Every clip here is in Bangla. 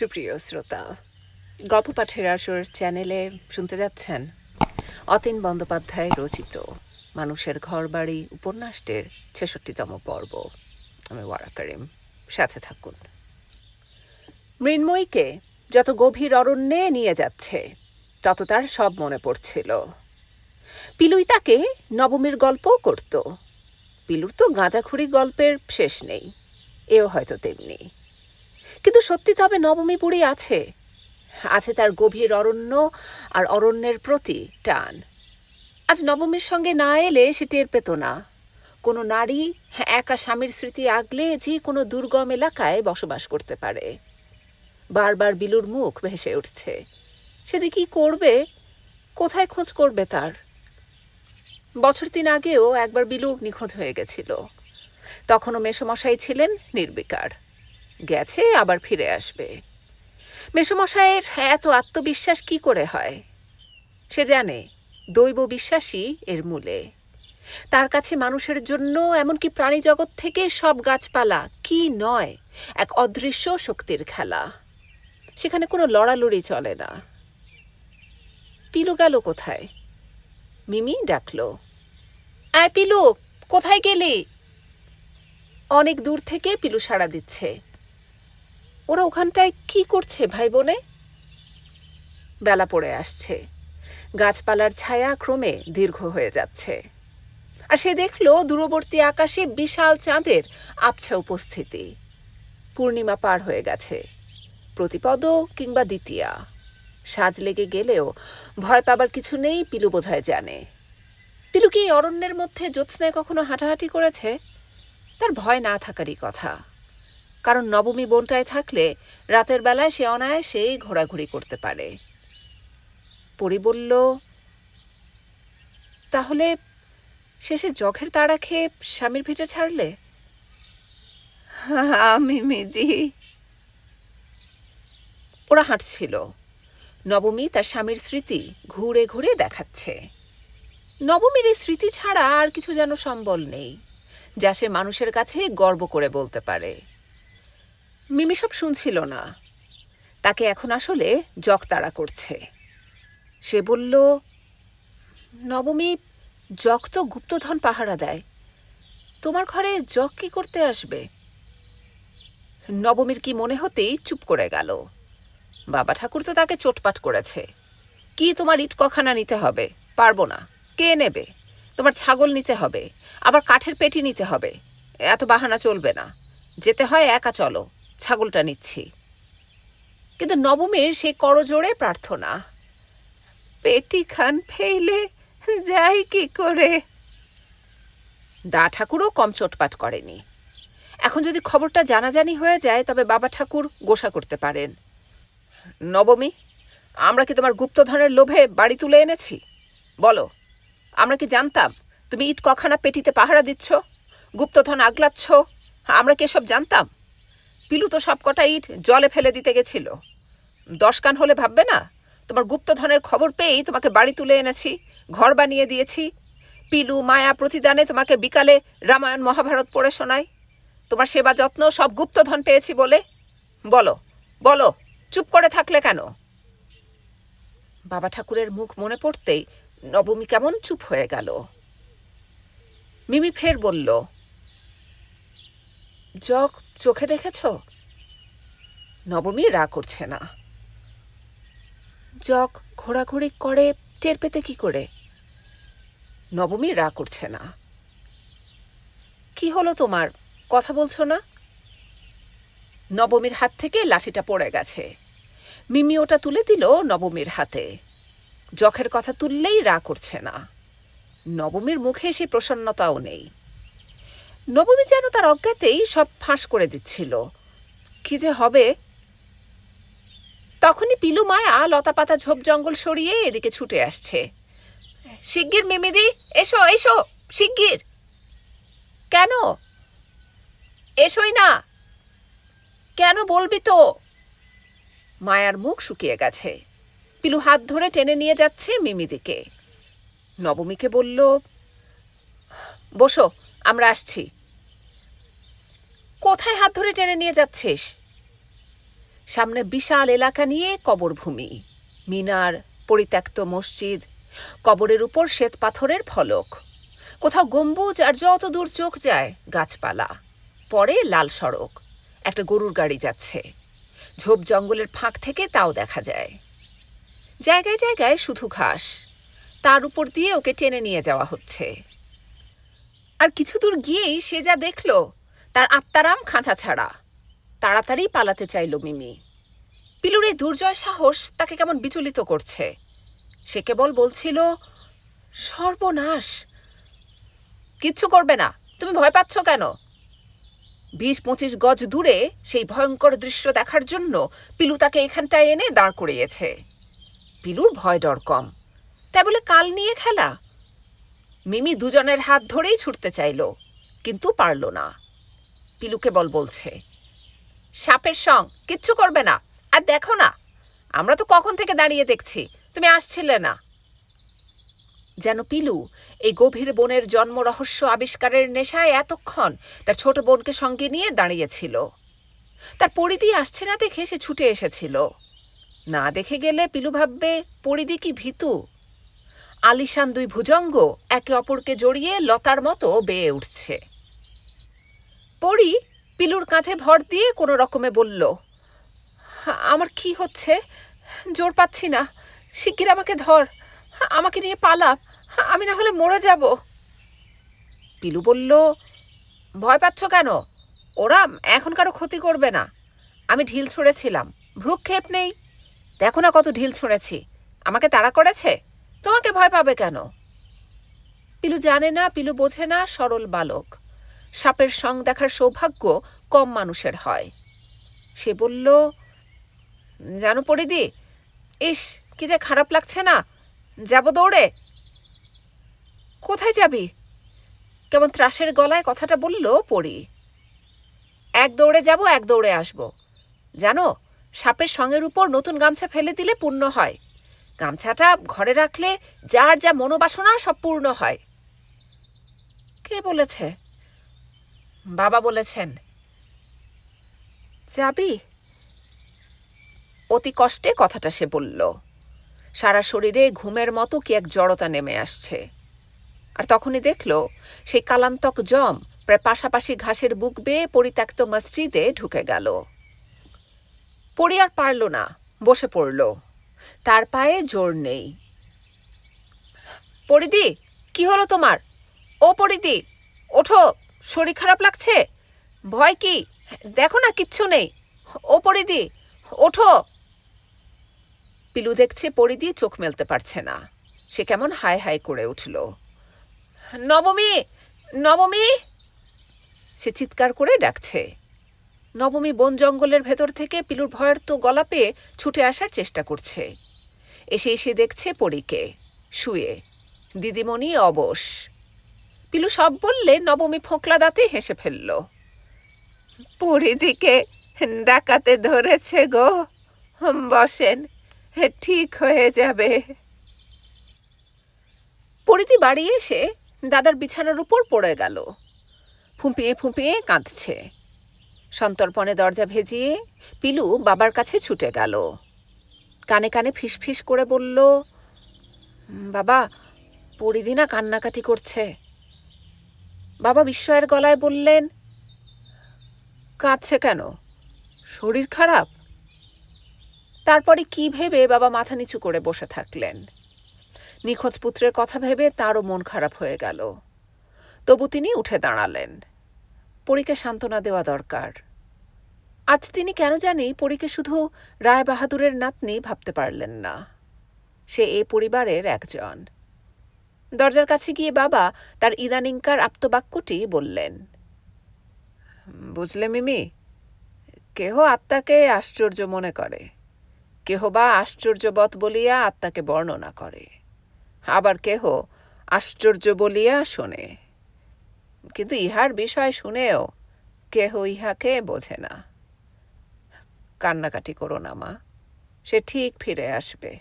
সুপ্রিয় শ্রোতা, গল্প পাঠের আসর চ্যানেলে শুনতে যাচ্ছেন অতীন বন্দ্যোপাধ্যায় রচিত মানুষের ঘরবাড়ি উপন্যাসটির ছেষট্টিতম পর্ব। আমি ওয়ারা করিম, সাথে থাকুন। মৃন্ময়ীকে যত গভীর অরণ্যে নিয়ে যাচ্ছে, তত তার সব মনে পড়ছিল। পিলুই তাকে নবমীর গল্পও করত। পিলুর তো গাঁজাখুরি গল্পের শেষ নেই, এও হয়তো তেমনি। কিন্তু সত্যি তবে নবমী বুড়ি আছে। আছে তার গভীর অরণ্য আর অরণ্যের প্রতি টান। আজ নবমীর সঙ্গে না এলে সে টের পেত না। কোনো নারী একা স্বামীর স্মৃতি আগলে যে কোনো দুর্গম এলাকায় বসবাস করতে পারে। বারবার বিলুর মুখ ভেসে উঠছে। সে যে কী করবে? কোথায় খোঁজ করবে তার? বছর তিন আগেও একবার বিলু নিখোঁজ হয়ে গেছিল। তখনও মেসমশাই ছিলেন নির্বিকার। গেছে, আবার ফিরে আসবে। মেসমশাইয়ের এত আত্মবিশ্বাস কি করে হয়? সে জানে, দৈব বিশ্বাসই এর মূলে। তার কাছে মানুষের জন্য এমনকি প্রাণী জগৎ থেকে সব গাছপালা কি নয়, এক অদৃশ্য শক্তির খেলা। সেখানে কোনো লড়ালড়ি চলে না। পিলু গেল কোথায়? মিমি ডাকলো। আয় পিলু, কোথায় গেলি? অনেক দূর থেকে পিলু সাড়া দিচ্ছে। ওরা ওখানটায় কি করছে ভাই বোনে বেলা পড়ে আসছে। গাছপালার ছায়া ক্রমে দীর্ঘ হয়ে যাচ্ছে। আর সে দেখল দূরবর্তী আকাশে বিশাল চাঁদের আবছা উপস্থিতি। পূর্ণিমা পার হয়ে গেছে। প্রতিপদ কিংবা দ্বিতীয়া। সাজ লেগে গেলেও ভয় পাবার কিছু নেই পিলু বোধহয় জানে। পিলু কি অরণ্যের মধ্যে জ্যোৎস্নায় কখনো হাঁটাহাঁটি করেছে? তার ভয় না থাকারই কথা। কারণ নবমী বোনটায় থাকলে রাতের বেলায় সে অনায়াসেই ঘোরাঘুরি করতে পারে। পরি বলল, তাহলে শেষে জখের তাড়া খেয়ে স্বামীর ভিটে ছাড়লে? আমি মিদি। ওরা হাঁটছিল। নবমী তার স্বামীর স্মৃতি ঘুরে ঘুরে দেখাচ্ছে। নবমীর এই স্মৃতি ছাড়া আর কিছু যেন সম্বল নেই, যা সে মানুষের কাছে গর্ব করে বলতে পারে। মিমি সব শুনছিল না। তাকে এখন আসলে জক তাড়া করছে। সে বলল, নবমী জক তো গুপ্তধন পাহারা দেয়। তোমার ঘরে জক কি করতে আসবে? নবমীর কি মনে হতেই চুপ করে গেল। বাবা ঠাকুর তো তাকে চোটপাট করেছে। কি তোমার ইট কখানা নিতে হবে? পারব না। কে নেবে? তোমার ছাগল নিতে হবে। আবার কাঠের পেটি নিতে হবে। এত বাহানা চলবে না। যেতে হয় একা চলো। ছাগলটা নিচ্ছি। কিন্তু নবমীর সেই করজোড়ে প্রার্থনা। পেটি খান ফেইলে যাই কি করে? দা ঠাকুরও কম চোটপাট করেনি। এখন যদি খবরটা জানাজানি হয়ে যায়, তবে বাবা ঠাকুর গোসা করতে পারেন। নবমী, আমরা কি তোমার গুপ্তধনের লোভে বাড়ি তুলে এনেছি? বলো, আমরা কি জানতাম তুমি ইট কখানা পেটিতে পাহারা দিচ্ছ, গুপ্তধন আগলাচ্ছ, আমরা কি এসব জানতাম? পিলু তো সব কটা ইট জলে ফেলে দিতে গেছিল। দশ কান হলে ভাববে না? তোমার গুপ্তধনের খবর পেয়েই তোমাকে বাড়ি তুলে এনেছি, ঘর বানিয়ে দিয়েছি। পিলু, মায়া প্রতিদানে তোমাকে বিকালে রামায়ণ মহাভারত পড়ে শোনাই তোমার সেবা যত্ন সব গুপ্তধন পেয়েছি বলে? বলো বলো, চুপ করে থাকলে কেন? বাবা ঠাকুরের মুখ মনে পড়তেই নবমী কেমন চুপ হয়ে গেল। মিমি ফের বলল, জগ চোখে দেখেছ? নবমী রা করছে না। জগ ঘোরাঘুরি করে টের পেতে কি করে? নবমী রা করছে না। কি হলো তোমার? কথা বলছো না? নবমীর হাত থেকে লাঠিটা পড়ে গেছে। মিমি ওটা তুলে দিল নবমীর হাতে। জখের কথা তুললেই রা করছে না। নবমীর মুখে সে প্রসন্নতাও নেই। নবমী যেন তার অজ্ঞাতেই সব ফাঁস করে দিচ্ছিল। কি যে হবে? তখনই পিলু মায়া লতা পাতা ঝোপ জঙ্গল সরিয়ে এদিকে ছুটে আসছে। শিগগির মিমিদি, এসো এসো, শিগগির। কেন? এসোই না। কেন বলবি তো? মায়ার মুখ শুকিয়ে গেছে। পিলু হাত ধরে টেনে নিয়ে যাচ্ছে মিমিদিকে। নবমীকে বলল, বসো, আমরা আসছি। কোথায় হাত ধরে টেনে নিয়ে যাচ্ছিস? সামনে বিশাল এলাকা নিয়ে কবরভূমি। মিনার, পরিত্যক্ত মসজিদ, কবরের উপর শ্বেত পাথরের ফলক। কোথাও গম্বুজ আর যত দূর চোখ যায়, গাছপালা। পরে লাল সড়ক। একটা গরুর গাড়ি যাচ্ছে। ঝোপ জঙ্গলের ফাঁক থেকে তাও দেখা যায়। জায়গায় জায়গায় শুধু ঘাস। তার উপর দিয়ে ওকে টেনে নিয়ে যাওয়া হচ্ছে। আর কিছু দূর গিয়েই সে যা দেখল তার আত্মারাম খাঁচা ছাড়া। তাড়াতাড়ি পালাতে চাইল মিমি। পিলুর এই দুর্জয় সাহস তাকে কেমন বিচলিত করছে। সে কেবল বলছিল, সর্বনাশ। কিচ্ছু করবে না। তুমি ভয় পাচ্ছ কেন? বিশ পঁচিশ গজ দূরে সেই ভয়ঙ্কর দৃশ্য দেখার জন্য পিলু তাকে এখানটায় এনে দাঁড় করিয়েছে। পিলুর ভয় ডর কম। তাই বলে কাল নিয়ে খেলা। মিমি দুজনের হাত ধরেই ছুটতে চাইল, কিন্তু পারল না। পিলু কেবল বলছে, সাপের সং কিচ্ছু করবে না। আর দেখো না, আমরা তো কখন থেকে দাঁড়িয়ে দেখছি, তুমি আসছিলে না। যেন পিলু এই গভীর বনের জন্ম রহস্য আবিষ্কারের নেশায় এতক্ষণ তার ছোট বোনকে সঙ্গে নিয়ে দাঁড়িয়েছিল। তার পরিধি আসছে না দেখে সে ছুটে এসেছিল। না দেখে গেলে পিলু ভাববে, পরিধি কি ভীতু? আলিশান দুই ভুজঙ্গ একে অপরকে জড়িয়ে লতার মতো বেয়ে উঠছে। পরি পিলুর কাঁধে ভর দিয়ে কোনো রকমে বলল, আমার কি হচ্ছে? জোর পাচ্ছি না। শিগগির আমাকে ধর। আমাকে নিয়ে পালা। আমি না হলে মরে যাব। পিলু বলল, ভয় পাচ্ছ কেন? ওরা এখন কারও ক্ষতি করবে না। আমি ঢিল ছুঁড়েছিলাম। ভ্রুক্ষেপ নেই। দেখো না কত ঢিল ছুঁড়েছি। আমাকে তাড়া করেছে? তোমাকে ভয় পাবে কেন? পিলু জানে না, পিলু বোঝে না, সরল বালক। সাপের সং দেখার সৌভাগ্য কম মানুষের হয়। সে বলল, জানো পরিদি ইস, কি যে খারাপ লাগছে না। যাব দৌড়ে। কোথায় যাবি? কেমন ত্রাসের গলায় কথাটা বলল পড়ি এক দৌড়ে যাব, এক দৌড়ে আসব। জানো, সাপের সঙ্গের উপর নতুন গামছা ফেলে দিলে পূর্ণ হয়। গামছাটা ঘরে রাখলে যার যা মনোবাসনা সব পূর্ণ হয়। কে বলেছে? বাবা বলেছেন। যাবি? অতি কষ্টে কথাটা সে বলল। সারা শরীরে ঘুমের মতো কি এক জড়তা নেমে আসছে। আর তখনই দেখল, সেই কালান্তক জম প্রায় পাশাপাশি ঘাসের বুক বেয়ে পরিত্যক্ত মসজিদে ঢুকে গেল। পড়ি আর পারল না, বসে পড়ল। তার পায়ে জোর নেই। পরিদি, কি হলো তোমার? ও পরিদি, ওঠো। শরীর খারাপ লাগছে? ভয় কি? দেখো না, কিচ্ছু নেই। ও পরিদি ওঠো। পিলু দেখছে পরিদি চোখ মেলতে পারছে না। সে কেমন হায় হায় করে উঠল। নবমী নবমী? সে চিৎকার করে ডাকছে। নবমী বন জঙ্গলের ভেতর থেকে পিলুর ভয়ের তো গলা পেয়ে ছুটে আসার চেষ্টা করছে। এসে এসে দেখছে পরীকে, শুয়ে। দিদিমণি অবশ। পিলু সব বললে নবমী ফোঁকলা দাঁতে হেসে ফেলল। পরিদিকে ডাকাতে ধরেছে গো। বসেন, ঠিক হয়ে যাবে। পরিধি বাড়ি এসে দাদার বিছানার উপর পড়ে গেল। ফুঁপিয়ে ফুঁপিয়ে কাঁদছে। সন্তর্পণে দরজা ভেজিয়ে পিলু বাবার কাছে ছুটে গেল। কানে কানে ফিসফিস করে বলল, বাবা পরিদিনা কান্নাকাটি করছে। বাবা বিস্ময়ের গলায় বললেন, কাঁদছে কেন? শরীর খারাপ? তারপরে কি ভেবে বাবা মাথা নিচু করে বসে থাকলেন। নিখোঁজ পুত্রের কথা ভেবে তারও মন খারাপ হয়ে গেল। তবু তিনি উঠে দাঁড়ালেন। পরীকে সান্ত্বনা দেওয়া দরকার। আজ তিনি কেন জানি পরীকে শুধু রায় বাহাদুরের নাতনি ভাবতে পারলেন না। সে এ পরিবারের একজন। দরজার কাছে গিয়ে বাবা তার ইদানিংকার আপ্তবাক্যটি বললেন। বুঝলে মিমি, কেহ আত্মাকে আশ্চর্য মনে করে। কেহ বা আশ্চর্যবৎ বলিয়া আত্মাকে বর্ণনা করে। আবার কেহ আশ্চর্য বলিয়া শোনে। কিন্তু ইহার বিষয় শুনেও কেহ ইহাকে বোঝে না। কান্নাকাটি করো না মা, সে ঠিক ফিরে আসবে।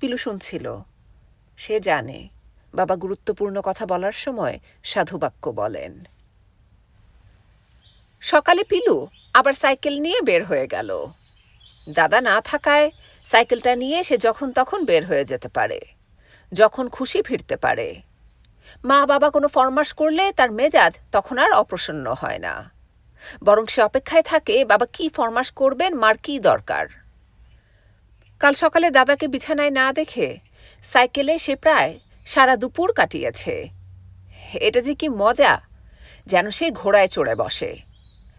পিলু শুনছিল। সে জানে। বাবা গুরুত্বপূর্ণ কথা বলার সময় সাধুবাক্য বলেন। সকালে পিলু আবার সাইকেল নিয়ে বের হয়ে গেল। দাদা না থাকায় সাইকেলটা নিয়ে সে যখন তখন বের হয়ে যেতে পারে, যখন খুশি ফিরতে পারে। মা বাবা কোনো ফরমাস করলে তার মেজাজ তখন আর অপ্রসন্ন হয় না। বরং সে অপেক্ষায় থাকে, বাবা কি ফরমাস করবেন, মার কি দরকার? কাল সকালে দাদাকে বিছানায় না দেখে সাইকেলে সে প্রায় সারা দুপুর কাটিয়েছে। এটা যে কি মজা, যেন সে ঘোড়ায় চড়ে বসে।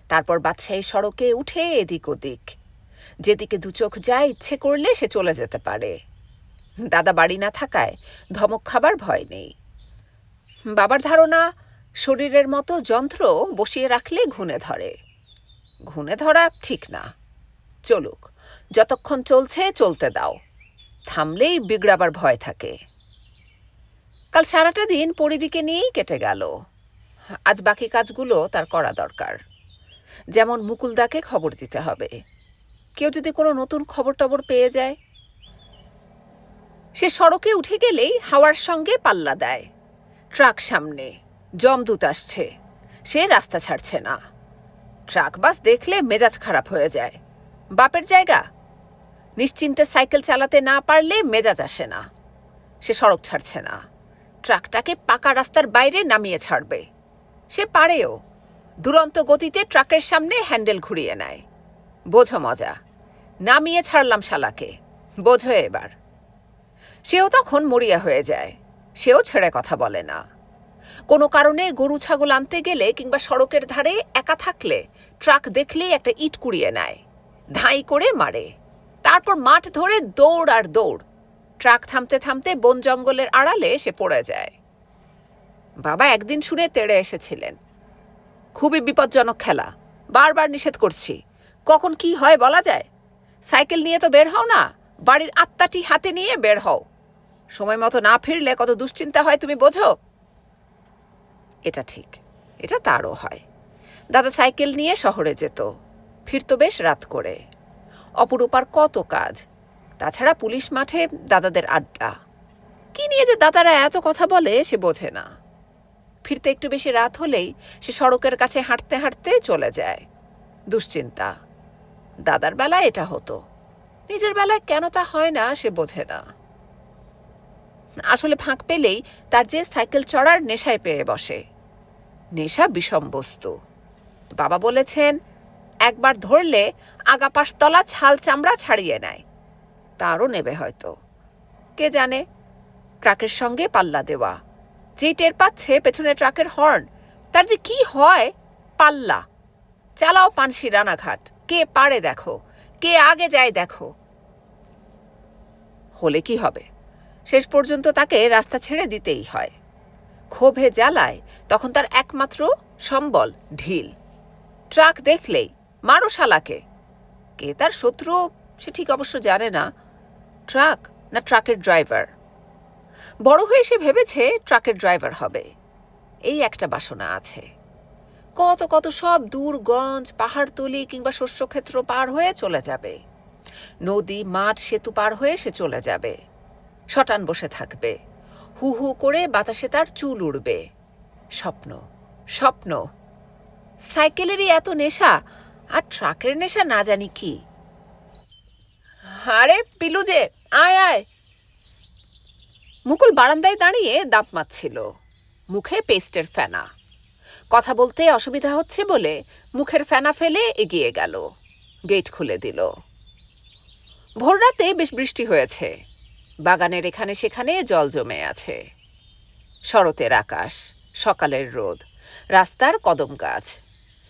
তারপর বাদশাহী সড়কে উঠে এদিক ওদিক। যেদিকে দু চোখ যায়, ইচ্ছে করলে সে চলে যেতে পারে। দাদা বাড়ি না থাকায় ধমক খাবার ভয় নেই। বাবার ধারণা, শরীরের মতো যন্ত্র বসিয়ে রাখলে ঘুণে ধরে। ঘুণে ধরা ঠিক না। চলুক, যতক্ষণ চলছে চলতে দাও। থামলেই বিগড়াবার ভয় থাকে। কাল সারাটা দিন পরিদিকে নিয়েই কেটে গেল। আজ বাকি কাজগুলো তার করা দরকার। যেমন মুকুলদাকে খবর দিতে হবে। কেউ যদি কোনো নতুন খবর টবর পেয়ে যায়। সে সড়কে উঠে গেলেই হাওয়ার সঙ্গে পাল্লা দেয়। ট্রাক সামনে, জমদূত আসছে। সে রাস্তা ছাড়ছে না। ট্রাক বাস দেখলে মেজাজ খারাপ হয়ে যায়। বাপের জায়গা? নিশ্চিন্তে সাইকেল চালাতে না পারলে মেজাজ আসে না। সে সড়ক ছাড়ছে না। ট্রাকটাকে পাকা রাস্তার বাইরে নামিয়ে ছাড়বে। সে পারেও। দুরন্ত গতিতে ট্রাকের সামনে হ্যান্ডেল ঘুরিয়ে নেয়। বোঝো মজা। নামিয়ে ছাড়লাম শালাকে। বোঝো এবার। সেও তখন মরিয়া হয়ে যায়। সেও ছেড়ে কথা বলে না। কোনো কারণে গরু ছাগল আনতে গেলে কিংবা সড়কের ধারে একা থাকলে ট্রাক দেখলেই একটা ইট কুড়িয়ে নেয়। ধাঁই করে মারে। তারপর মাঠ ধরে দৌড় আর দৌড়। ট্রাক থামতে থামতে বন জঙ্গলের আড়ালে সে পড়ে যায়। বাবা একদিন শুনে তেড়ে এসেছিলেন। খুবই বিপজ্জনক খেলা। বারবার নিষেধ করছি। কখন কি হয় বলা যায়? সাইকেল নিয়ে তো বের হও না। বাড়ির আত্মাটি হাতে নিয়ে বের হও। সময় মতো না ফিরলে কত দুশ্চিন্তা হয় তুমি বোঝো? এটা ঠিক। এটা তারও হয়। দাদা সাইকেল নিয়ে শহরে যেত। ফিরতো বেশ রাত করে। অপরূপার কত কাজ। তাছাড়া পুলিশ মাঠে দাদাদের আড্ডা। কি নিয়ে যে দাদারা এত কথা বলে, সে বোঝে না। ফিরতে একটু বেশি রাত হলেই সে সড়কের কাছে হাঁটতে হাঁটতে চলে যায়। দুশ্চিন্তা। দাদার বেলায় এটা হতো। নিজের বেলায় কেন তা হয় না, সে বোঝে না। আসলে ফাঁক পেলেই তার যে সাইকেল চড়ার নেশায় পেয়ে বসে। নেশা বিষম বস্তু। বাবা বলেছেন একবার ধরলে আগাপাশতলা ছাল চামড়া ছাড়িয়ে নেয়। তারও নেবে হয়তো। কে জানে? ট্রাকের সঙ্গে পাল্লা দেওয়া। যেই টের পাচ্ছে পেছনে ট্রাকের হর্ন, তার যে কি হয়? পাল্লা। চালাও পানসি রানাঘাট। কে পারে দেখো। কে আগে যায় দেখো। হলে কি হবে? শেষ পর্যন্ত তাকে রাস্তা ছেড়ে দিতেই হয়। ক্ষোভে জ্বালায়, তখন তার একমাত্র সম্বল ঢিল। ট্রাক দেখলেই মারো শালাকে কে তার শত্রু, সে ঠিক অবশ্য জানে না। ট্রাক না ট্রাকের ড্রাইভার? বড় হয়ে সে ভেবেছে ট্রাকের ড্রাইভার হবে। এই একটা বাসনা আছে। কত কত সব দূরগঞ্জ পাহাড়তলি কিংবা শস্যক্ষেত্র পার হয়ে চলে যাবে। নদী, মাঠ, সেতু পার হয়ে সে চলে যাবে। শটান বসে থাকবে। হু হু করে বাতাসে তার চুল উড়বে। স্বপ্ন স্বপ্ন। সাইকেলেরই এত নেশা আর ট্রাকের নেশা না জানি কি। আরে, পিলু যে, আয় আয়। মুকুল বারান্দায় দাঁড়িয়ে দাঁত মারছিল মুখে পেস্টের ফেনা। কথা বলতে অসুবিধা হচ্ছে বলে মুখের ফেনা ফেলে এগিয়ে গেল। গেট খুলে দিল। ভোররাতে বেশ বৃষ্টি হয়েছে। বাগানের এখানে সেখানে জল জমে আছে। শরতের আকাশ, সকালের রোদ, রাস্তার কদম গাছ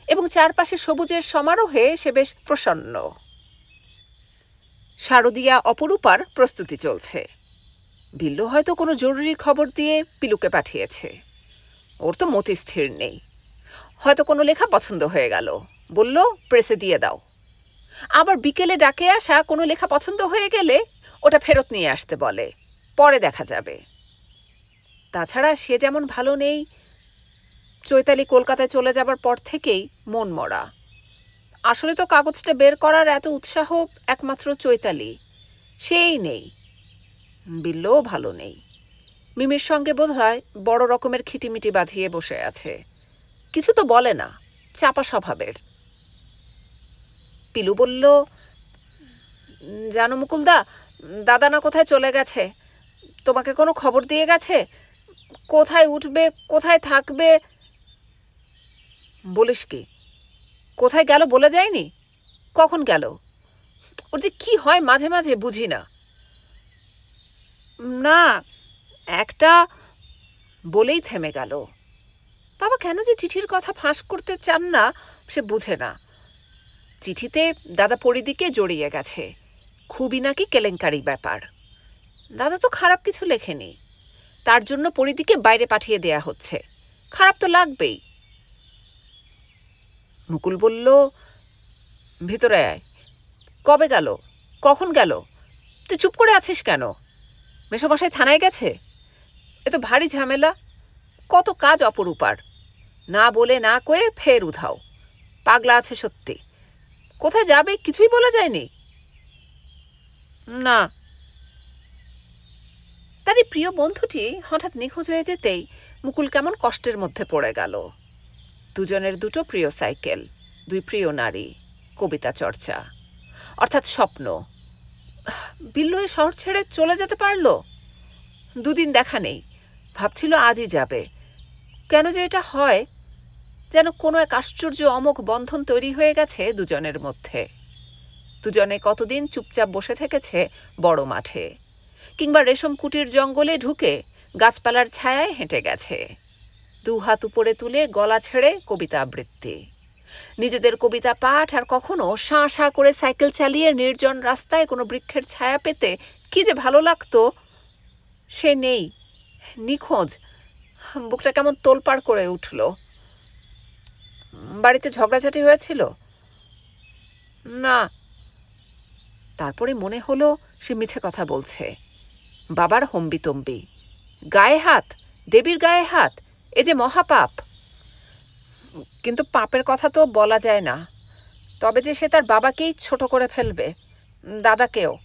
এবং চারপাশে সবুজের সমারোহে সে বেশ প্রসন্ন। শারদিয়া অপরূপার প্রস্তুতি চলছে। বিল্লু হয়তো কোনো জরুরি খবর দিয়ে পিলুকে পাঠিয়েছে। ওর তো মতি স্থির নেই। হয়তো কোনো লেখা পছন্দ হয়ে গেল। বলল, প্রেসে দিয়ে দাও। আবার বিকেলে ডাকে আসা কোনো লেখা পছন্দ হয়ে গেলে ওটা ফেরত নিয়ে আসতে বলে। পরে দেখা যাবে। তাছাড়া সে যেমন ভালো নেই চৈতালি কলকাতায় চলে যাবার পর থেকেই মন মরা। আসলে তো কাগজটা বের করার এত উৎসাহ একমাত্র চৈতালি। সেই নেই। বিল্লও ভালো নেই। মিমির সঙ্গে বোধ হয় বড় রকমের খিটিমিটি বাঁধিয়ে বসে আছে। কিছু তো বলে না, চাপা স্বভাবের। পিলু বলল, জানো মুকুলদা দাদা না কোথায় চলে গেছে? তোমাকে কোনো খবর দিয়ে গেছে? কোথায় উঠবে, কোথায় থাকবে? বলিস কি? কোথায় গেল বলে যায়নি? কখন গেল? ওর যে কি হয় মাঝে মাঝে বুঝি না। না, একটা বলেই থেমে গেল। বাবা, কেন যে চিঠির কথা ফাঁস করতে চান না, সে বুঝে না। চিঠিতে দাদা পরিদিকে জড়িয়ে গেছে। খুবই নাকি কেলেঙ্কারি ব্যাপার। দাদা তো খারাপ কিছু লেখেনি। তার জন্য পরিদিকে বাইরে পাঠিয়ে দেয়া হচ্ছে। খারাপ তো লাগবেই। মুকুল বলল, ভিতরে আয়। কবে গেল? কখন গেল? তুই চুপ করে আছিস কেন? মেসোমশাই থানায় গেছে? এ তো ভারী ঝামেলা। কত কাজ অপরূপার। না বলে না কয়ে ফের উধাও। পাগলা আছে সত্যি। কোথায় যাবে কিছুই বলা যায়নি। না। তার এই প্রিয় বন্ধুটি হঠাৎ নিখোঁজ হয়ে যেতেই মুকুল কেমন কষ্টের মধ্যে পড়ে গেল। দুজনের দুটো প্রিয় সাইকেল, দুই প্রিয় নারী, কবিতা চর্চা। অর্থাৎ স্বপ্ন। বিল্লু এ শহর ছেড়ে চলে যেতে পারল? দুদিন দেখা নেই। ভাবছিল আজই যাবে। কেন যে এটা হয়, যেন কোনো এক আশ্চর্য অমোঘ বন্ধন তৈরি হয়ে গেছে দুজনের মধ্যে। দুজনে কতদিন চুপচাপ বসে থেকেছে বড় মাঠে, কিংবা রেশম কুটির জঙ্গলে ঢুকে গাছপালার ছায়ায় হেঁটে গেছে। দু হাত উপরে তুলে গলা ছেড়ে কবিতা আবৃত্তি। নিজেদের কবিতা পাঠ আর কখনো শাঁ শাঁ করে সাইকেল চালিয়ে নির্জন রাস্তায় কোনো বৃক্ষের ছায়া পেতে কি যে ভালো লাগতো, সে নেই। নিখোঁজ। বুকটা কেমন তোলপাড় করে উঠল। বাড়িতে ঝগড়াঝাটি হয়েছিল? না। তারপরে মনে হলো সে মিছে কথা বলছে। বাবার হম্বিতম্বি। গায়ে হাত, দেবীর গায়ে হাত। এ যে মহাপাপ। কিন্তু পাপের কথা তো বলা যায় না। তবে যে সে তার বাবাকেই ছোট করে ফেলবে, দাদাকেও।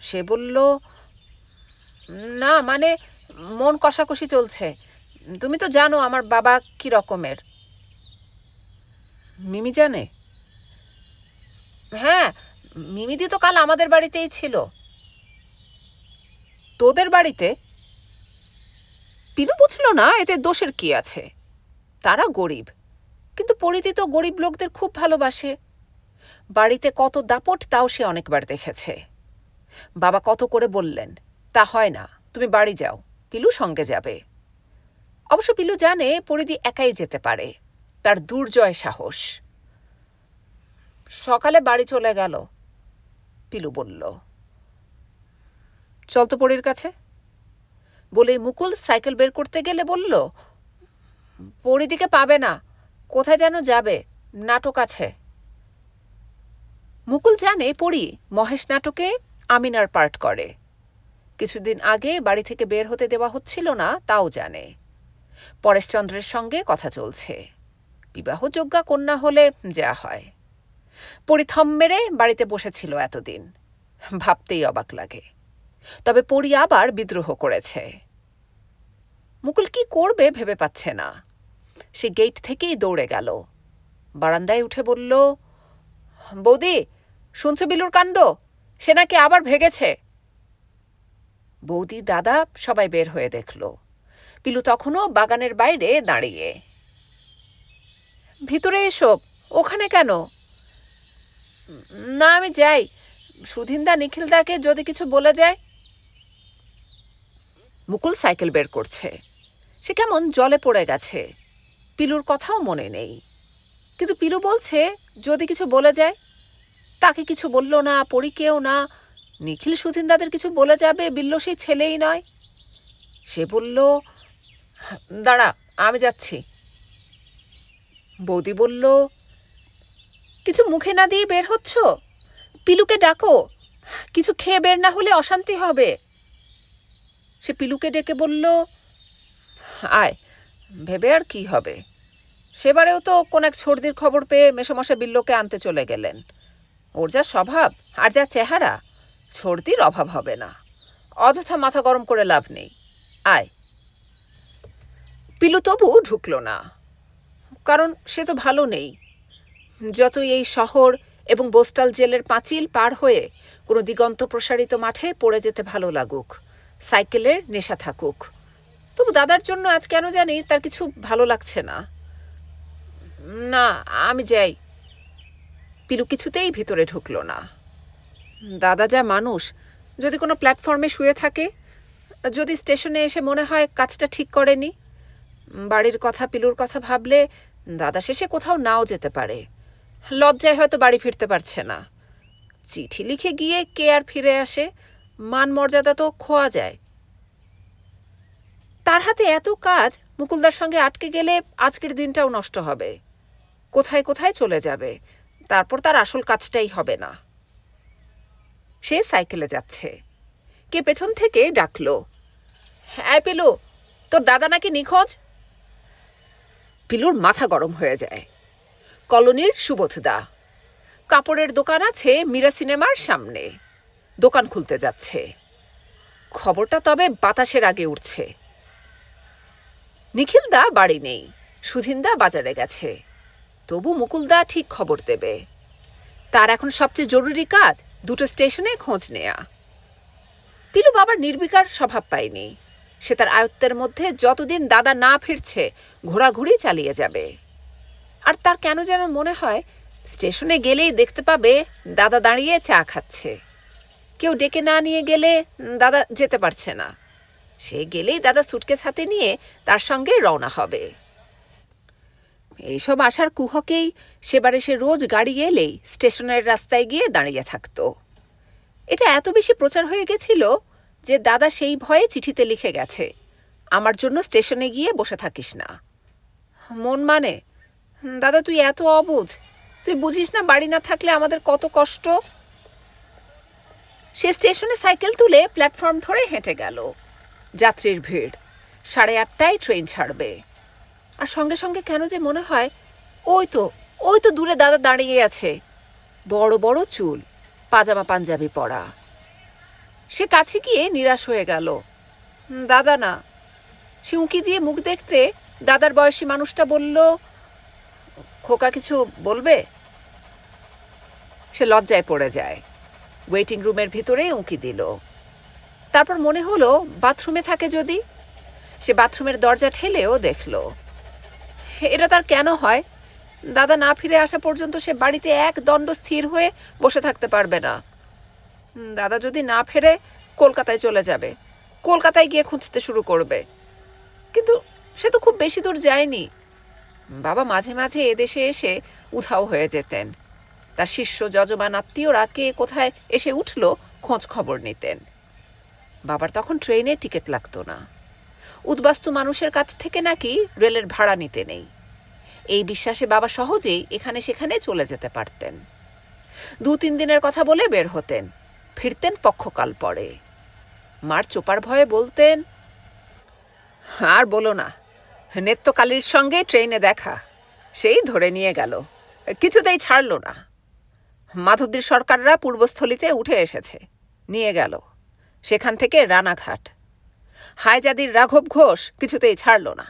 সে বলল, না মানে মন কষাকষি চলছে। তুমি তো জানো আমার বাবা কি রকমের। মিমি জানে? হ্যাঁ মিমিদি তো কাল আমাদের বাড়িতেই ছিল। তোদের বাড়িতে পিলু বুঝল না এতে দোষের কি আছে। তারা গরিব, কিন্তু পরিতি তো গরিব লোকদের খুব ভালোবাসে। বাড়িতে কত দাপট তাও সে অনেকবার দেখেছে। বাবা কত করে বললেন, তা হয় না, তুমি বাড়ি যাও, পিলু সঙ্গে যাবে। অবশ্য পিলু জানে পরিদি একাই যেতে পারে, তার দুর্জয় সাহস। সকালে বাড়ি চলে গেল, পিলু বলল, চল তো পরির কাছে। বলে মুকুল সাইকেল বের করতে গেলে বলল, পরিদিকে পাবে না, কোথায় যেন যাবে, নাটক আছে। মুকুল জানে পড়ি মহেশ নাটকে আমিনার পার্ট করে। কিছুদিন আগে বাড়ি থেকে বের হতে দেওয়া হচ্ছিল না, তাও জানে। পরেশচন্দ্রের সঙ্গে কথা চলছে। বিবাহযোগ্যা কন্যা হলে যা হয়। পরিথম মেরে বাড়িতে বসেছিল এতদিন। ভাবতেই অবাক লাগে। তবে পরি আবার বিদ্রোহ করেছে। মুকুল কি করবে ভেবে পাচ্ছে না। সে গেট থেকেই দৌড়ে গেল। বারান্দায় উঠে বলল, বৌদি, শুনছো বিলুর কাণ্ড? সে নাকি আবার ভেগেছে? বৌদি, দাদা সবাই বের হয়ে দেখল। পিলু তখনও বাগানের বাইরে দাঁড়িয়ে। ভিতরে এসো, ওখানে কেন? না, আমি যাই। সুধিনদা, নিখিলদাকে যদি কিছু বলে যায় মুকুল সাইকেল বের করছে। সে কেমন জলে পড়ে গেছে। পিলুর কথাও মনে নেই। কিন্তু পিলু বলছে, যদি কিছু বলে যায়, তাকে কিছু বলল না, পরীকেও না। নিখিল সুধিনদাদের কিছু বলে যাবে, বিল্ল সেই ছেলেই নয়। সে বলল, দাঁড়া, আমি যাচ্ছি। বৌদি বলল, কিছু মুখে না দিয়ে বের হচ্ছ? পিলুকে ডাকো। কিছু খেয়ে বের না হলে অশান্তি হবে। সে পিলুকে ডেকে বলল, আয়, ভেবে আর কি হবে? সেবারেও তো কোন এক সর্দির খবর পেয়ে মেসমশা বিল্লকে আনতে চলে গেলেন। ওর যা স্বভাব আর যা চেহারা, সর্দির অভাব হবে না। অযথা মাথা গরম করে লাভ নেই। আয়। পিলু তবু ঢুকল না, কারণ সে তো ভালো নেই। যতই এই শহর এবং বোস্টাল জেলের পাঁচিল পার হয়ে কোনো দিগন্ত প্রসারিত মাঠে পড়ে যেতে ভালো লাগুক। সাইকেলের নেশা থাকুক। তবু দাদার জন্য আজ কেন জানি তার কিছু ভালো লাগছে না। না, আমি যাই। পিলু কিছুতেই ভিতরে ঢুকলো না। দাদা যা মানুষ, যদি কোনো প্ল্যাটফর্মে শুয়ে থাকে, যদি স্টেশনে এসে মনে হয় কাজটা ঠিক করেনি, বাড়ির কথা, পিলুর কথা ভাবলে দাদা শেষে কোথাও নাও যেতে পারে। লজ্জায় হয়তো বাড়ি ফিরতে পারছে না। চিঠি লিখে গিয়ে কে আর ফিরে আসে মান মর্যাদা তো খোয়া যায়। তার হাতে এত কাজ, মুকুলদার সঙ্গে আটকে গেলে আজকের দিনটাও নষ্ট হবে। কোথায় কোথায় চলে যাবে, তারপর তার আসল কাজটাই হবে না। সে সাইকেলে যাচ্ছে। কে পেছন থেকে ডাকলো হ্যাঁ পিলু, তোর দাদা নাকি নিখোঁজ? পিলুর মাথা গরম হয়ে যায়। কলোনির সুবোধদা, কাপড়ের দোকান আছে মীরা সিনেমার সামনে। দোকান খুলতে যাচ্ছে। খবরটা তবে বাতাসের আগে উঠছে। নিখিলদা বাড়ি নেই, সুধিনদা বাজারে গেছে। তবু মুকুলদা ঠিক খবর দেবে। তার এখন সবচেয়ে জরুরি কাজ দুটো স্টেশনে খোঁজ নেয়া। পিলু বাবার নির্বিকার স্বভাব পায়নি। সে তার আয়ত্তের মধ্যে যতদিন দাদা না ফিরছে, ঘোরাঘুরি চালিয়ে যাবে। আর তার কেন যেন মনে হয়, স্টেশনে গেলেই দেখতে পাবে দাদা দাঁড়িয়ে চা খাচ্ছে। কেউ ডেকে না নিয়ে গেলে দাদা যেতে পারছে না। সে গেলেই দাদা সুটকেস হাতে নিয়ে তার সঙ্গে রওনা হবে। এইসব আসার কুহকেই সেবারে সে রোজ গাড়ি এলেই স্টেশনের রাস্তায় গিয়ে দাঁড়িয়ে থাকতো। এটা এত বেশি প্রচার হয়ে গেছিল যে দাদা সেই ভয়ে চিঠিতে লিখে গেছে, আমার জন্য স্টেশনে গিয়ে বসে থাকিস না। মন মানে? দাদা, তুই এত অবুঝ। তুই বুঝিস না বাড়ি না থাকলে আমাদের কত কষ্ট? সে স্টেশনে সাইকেল তুলে প্ল্যাটফর্ম ধরে হেঁটে গেল। যাত্রীর ভিড়, সাড়ে আটটায় ট্রেন ছাড়বে। আর সঙ্গে সঙ্গে কেন যে মনে হয়, ওই তো ওই তো দূরে দাদা দাঁড়িয়ে আছে, বড় বড় চুল, পাজামা পাঞ্জাবি পরা। সে কাছে গিয়ে নিরাশ হয়ে গেল। দাদা না। সে উঁকি দিয়ে মুখ দেখতে দাদার বয়সী মানুষটা বলল, খোকা কিছু বলবে? সে লজ্জায় পড়ে যায়। ওয়েটিং রুমের ভিতরে উঁকি দিল। তারপর মনে হলো, বাথরুমে থাকে যদি? সে বাথরুমের দরজা ঠেলেও দেখল। এটা তার কেন হয়? দাদা না ফিরে আসা পর্যন্ত সে বাড়িতে এক দণ্ড স্থির হয়ে বসে থাকতে পারবে না। দাদা যদি না ফেরে, কলকাতায় চলে যাবে। কলকাতায় গিয়ে খুঁজতে শুরু করবে। কিন্তু সে তো খুব বেশি দূর যায়নি। বাবা মাঝে মাঝে এদেশে এসে উধাও হয়ে যেতেন। তার শিষ্য যজমান আত্মীয়রা কে কোথায় এসে উঠল খোঁজ খবর নিতেন। বাবার তখন ট্রেনে টিকিট লাগতো না। উদ্বাস্তু মানুষের কাছ থেকে নাকি রেলের ভাড়া নিতে নেই। এই বিশ্বাসে বাবা সহজেই এখানে সেখানে চলে যেতে পারতেন। দু তিন দিনের কথা বলে বের হতেন। ফিরতেন পক্ষকাল পরে। মার চোপার ভয়ে বলতেন, আর বলো না নেত্যকালীর সঙ্গে ট্রেনে দেখা। সেই ধরে নিয়ে গেল। কিছুতেই ছাড়লো না। মাধবদীর সরকাররা পূর্বস্থলিতে উঠে এসেছে। নিয়ে গেল। সেখান থেকে রানাঘাট। হায়জাদির রাঘব ঘোষ কিছুতেই ছাড়ল না।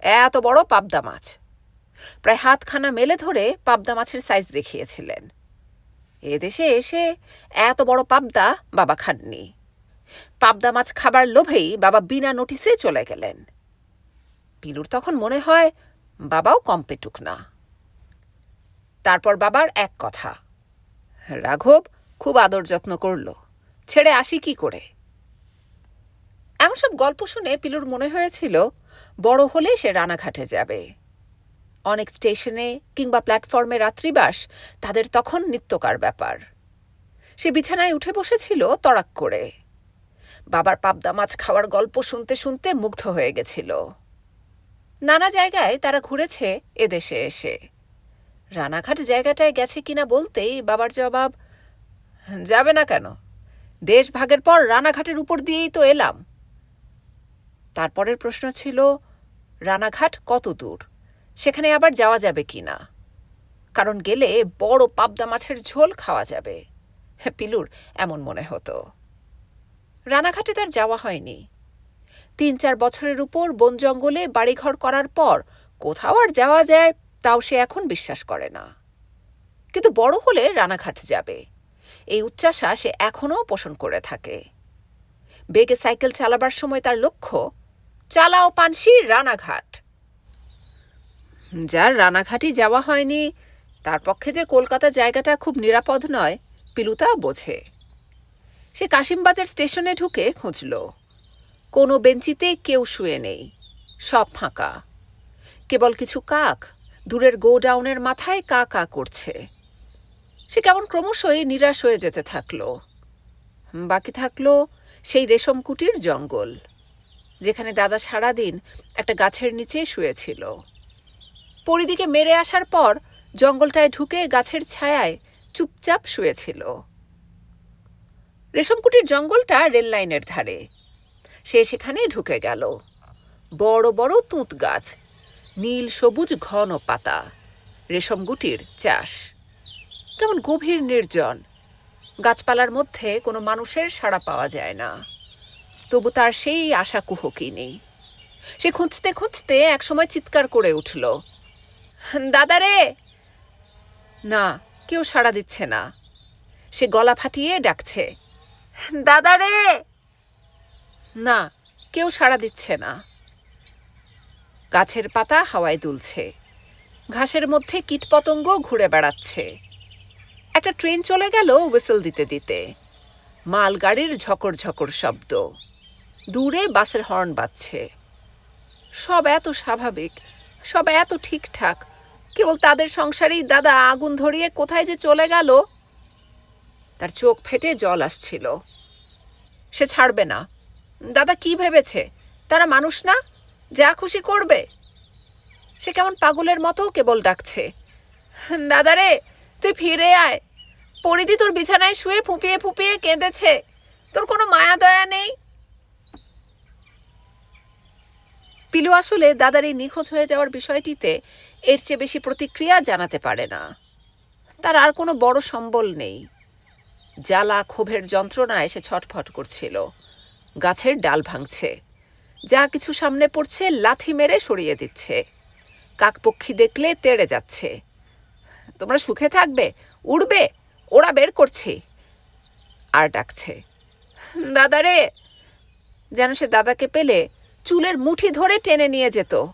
এত বড় পাবদা মাছ। প্রায় হাতখানা মেলে ধরে পাবদা মাছের সাইজ দেখিয়েছিলেন। এদেশে এসে এত বড় পাবদা বাবা খাননি। পাবদা মাছ খাবার লোভেই বাবা বিনা নোটিসে চলে গেলেন। পিলুর তখন মনে হয় বাবাও কম পেটুক না তারপর বাবার এক কথা। রাঘব খুব আদর যত্ন করল। ছেড়ে আসি কি করে? এমন সব গল্প শুনে পিলুর মনে হয়েছিল, বড় হলে সে রানাঘাটে যাবে। অনেক স্টেশনে কিংবা প্ল্যাটফর্মে রাত্রিবাস তাদের তখন নিত্যকার ব্যাপার। সে বিছানায় উঠে বসেছিল তড়াক করে। বাবার পাবদা মাছ খাওয়ার গল্প শুনতে শুনতে মুগ্ধ হয়ে গেছিল। নানা জায়গায় তারা ঘুরেছে এদেশে এসে। রানাঘাট জায়গাটায় গেছে কিনা বলতেই বাবার জবাব, যাবে না কেন? দেশ ভাগের পর রানাঘাটের উপর দিয়েই তো এলাম। তারপরের প্রশ্ন ছিল, রানাঘাট কত দূর? সেখানে আবার যাওয়া যাবে কি না কারণ গেলে বড় পাবদা মাছের ঝোল খাওয়া যাবে। পিলুর, এমন মনে হতো। রানাঘাটে তার যাওয়া হয়নি। তিন চার বছরের উপর বন জঙ্গলে বাড়িঘর করার পর কোথাও আর যাওয়া যায় তাও সে এখন বিশ্বাস করে না। কিন্তু বড় হলে রানাঘাট যাবে। এই উচ্চাসা সে এখনও পোষণ করে থাকে। বেগে সাইকেল চালাবার সময় তার লক্ষ্য, চালাও পানসি রানাঘাট। যার রানাঘাটই যাওয়া হয়নি, তার পক্ষে যে কলকাতা জায়গাটা খুব নিরাপদ নয়, পিলুতা বোঝে। সে কাশিমবাজার স্টেশনে ঢুকে খুঁজল। কোনো বেঞ্চিতে কেউ শুয়ে নেই, সব ফাঁকা। কেবল কিছু কাক দূরের গোডাউনের মাথায় কা কা করছে। সে কেমন ক্রমশই নিরাশ হয়ে যেতে থাকল। বাকি থাকল সেই রেশম কুটির জঙ্গল, যেখানে দাদা সারাদিন একটা গাছের নিচে শুয়েছিল। পরিদিকে মেরে আসার পর জঙ্গলটায় ঢুকে গাছের ছায়ায় চুপচাপ শুয়েছিল। রেশমকুটির জঙ্গলটা রেল লাইনের ধারে। সে সেখানে ঢুকে গেল। বড় বড় তুঁত গাছ নীল, সবুজ, ঘন পাতা। রেশমগুটির চাষ। কেমন গভীর নির্জন। গাছপালার মধ্যে কোনো মানুষের সাড়া পাওয়া যায় না। তবু তার সেই আশা কুহকি নেই। সে খুঁজতে খুঁজতে একসময় চিৎকার করে উঠল, দাদা রে! না, কেউ সাড়া দিচ্ছে না। সে গলা ফাটিয়ে ডাকছে, দাদা রে! না, কেউ সাড়া দিচ্ছে না। গাছের পাতা হাওয়ায় দুলছে। ঘাসের মধ্যে কীটপতঙ্গ ঘুরে বেড়াচ্ছে। একটা ট্রেন চলে গেল হুইসেল দিতে দিতে। মালগাড়ির ঝকর ঝকর শব্দ। দূরে বাসের হর্ন বাজছে। সব এত স্বাভাবিক, সব এত ঠিকঠাক। কেবল তাদের সংসারেই দাদা আগুন ধরিয়ে কোথায় যে চলে গেল? তার চোখ ফেটে জল আসছিল। সে ছাড়বে না। দাদা কি ভেবেছে? তারা মানুষ না? যা খুশি করবে। সে কেমন পাগলের মতো কেবল ডাকছে। দাদা রে তুই ফিরে আয়। পরিদি তোর বিছানায় শুয়ে ফুপিয়ে ফুপিয়ে কেঁদেছে। তোর কোনো মায়া দয়া নেই। পিলু আসলে দাদার এই নিখোঁজ হয়ে যাওয়ার বিষয়টিতে এর চেয়ে বেশি প্রতিক্রিয়া জানাতে পারে না। তার আর কোনো বড় সম্বল নেই। জ্বালা ক্ষোভের যন্ত্রণায় সে ছটফট করছিল। গাছের ডাল ভাঙছে। যা কিছু সামনে পড়ছে, লাথি মেরে সরিয়ে দিচ্ছে। কাকপক্ষী দেখলে তেড়ে যাচ্ছে। তোমরা সুখে থাকবে, উড়বে, ওরা বের করছে। আর ডাকছে, দাদারে! যেন সে দাদাকে পেলে চুলের মুঠি ধরে টেনে নিয়ে যেত।